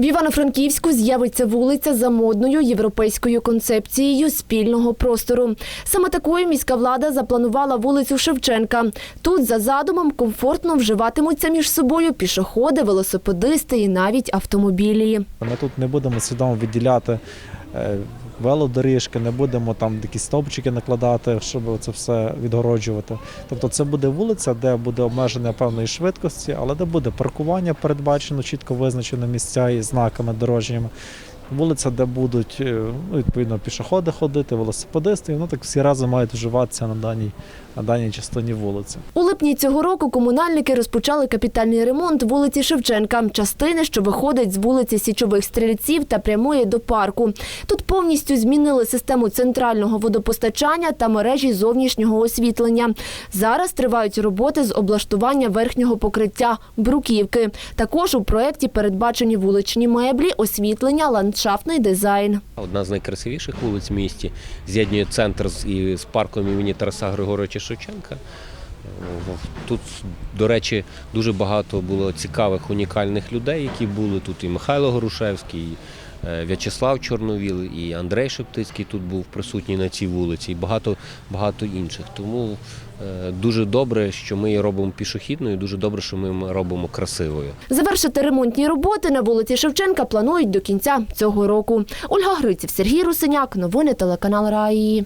В Івано-Франківську з'явиться вулиця за модною європейською концепцією спільного простору. Саме такою міська влада запланувала вулицю Шевченка. Тут за задумом комфортно вживатимуться між собою пішоходи, велосипедисти і навіть автомобілі. Ми тут не будемо свідомо виділяти е, велодоріжки, не будемо там якісь стовпчики накладати, щоб це все відгороджувати. Тобто це буде вулиця, де буде обмеження певної швидкості, але де буде паркування передбачено, чітко визначено місця і знаками дорожніми. Вулиця, де будуть е, ну, відповідно пішоходи ходити, велосипедисти, і воно так всі разом мають вживатися на даній, на даній частині вулиці. У липні цього року комунальники розпочали капітальний ремонт вулиці Шевченка, частини, що виходить з вулиці Січових стрільців та прямує до парку. Тут повністю змінили систему центрального водопостачання та мережі зовнішнього освітлення. Зараз тривають роботи з облаштування верхнього покриття бруківки. Також у проєкті передбачені вуличні меблі, освітлення, ландшафтний дизайн. Одна з найкрасивіших вулиць в місті з'єднує центр з, парком імені Тараса Григоровича Шевченка. Тут, до речі, дуже багато було цікавих, унікальних людей, які були тут. І Михайло Горушевський, В'ячеслав Чорновіл, і Андрей Шептицький тут був присутній на цій вулиці, і багато, багато інших. Тому е, дуже добре, що ми її робимо пішохідною, дуже добре, що ми робимо красивою. Завершити ремонтні роботи на вулиці Шевченка планують до кінця цього року. Ольга Гриців, Сергій Русиняк. Новини телеканал Раї.